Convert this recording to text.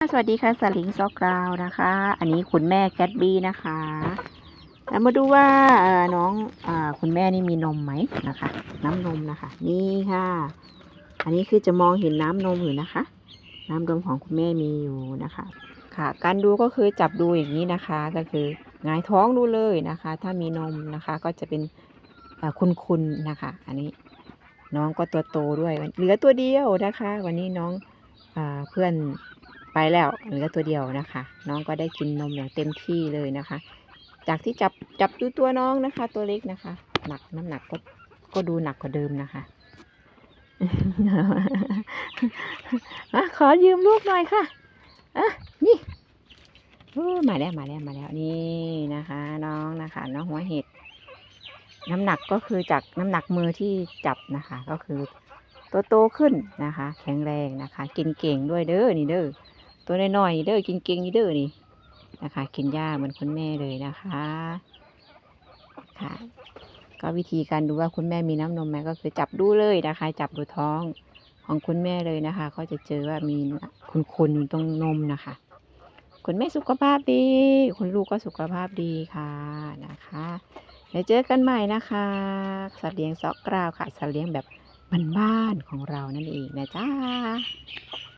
สวัสดีค่ะสลิงซอกกราวนะคะ อันนี้คุณแม่แกตบี้นะคะแล้วมาดูว่าน้องอคุณแม่นี่มีนมไหมนะคะ น้ำนมนะคะ นี่ค่ะ อันนี้คือจะมองเห็นน้ำนมอยู่นะคะ น้ำนมของคุณแม่มีอยู่นะคะ ค่ะ การดูก็คือจับดูอย่างนี้นะคะ ก็คือหงายท้องดูเลยนะคะ ถ้ามีนมนะคะก็จะเป็นเอ่อคุณๆนะคะ อันนี้น้องก็ตัวโตด้วยเหลือตัวเดียวนะคะ วันนี้น้องอเพื่อน ไปแล้วเหลือตัวเดียวนะคะ น้องก็ได้กินนมอย่างเต็มที่เลยนะคะ จากที่จับจับดูตัวน้องนะคะ ตัวเล็กนะคะ หนักน้ำหนักก็ก็ดูหนักกว่าเดิมนะคะอะขอยืมลูกหน่อยค่ะอะนี่มาแล้วมาแล้วมาแล้วนี่นะคะ น้องนะคะ น้องหัวเห็ดน้ำหนักก็คือจากน้ำหนักมือที่จับนะคะ ก็คือตัวโตขึ้นนะคะ แข็งแรงนะคะ กินเก่งด้วยเด้อนี่เด้อ ตัวน้อยๆเด้อกินเก่งเด้อนี่นะคะ กินหญ้าเหมือนคุณแม่เลยนะคะ ค่ะ ก็วิธีการดูว่าคุณแม่มีน้ำนมไหมก็คือจับดูเลยนะคะ จับดูท้องของคุณแม่เลยนะคะ ก็จะเจอว่ามีคุณๆอยู่ตรงนมนะคะ คุณแม่สุขภาพดี คุณลูกก็สุขภาพดีค่ะนะคะเดี๋ยวเจอกันใหม่นะคะ สัตว์เลี้ยงซอกกราวค่ะ สัตว์เลี้ยงแบบบ้านๆของเรานั่นเองนะจ๊ะ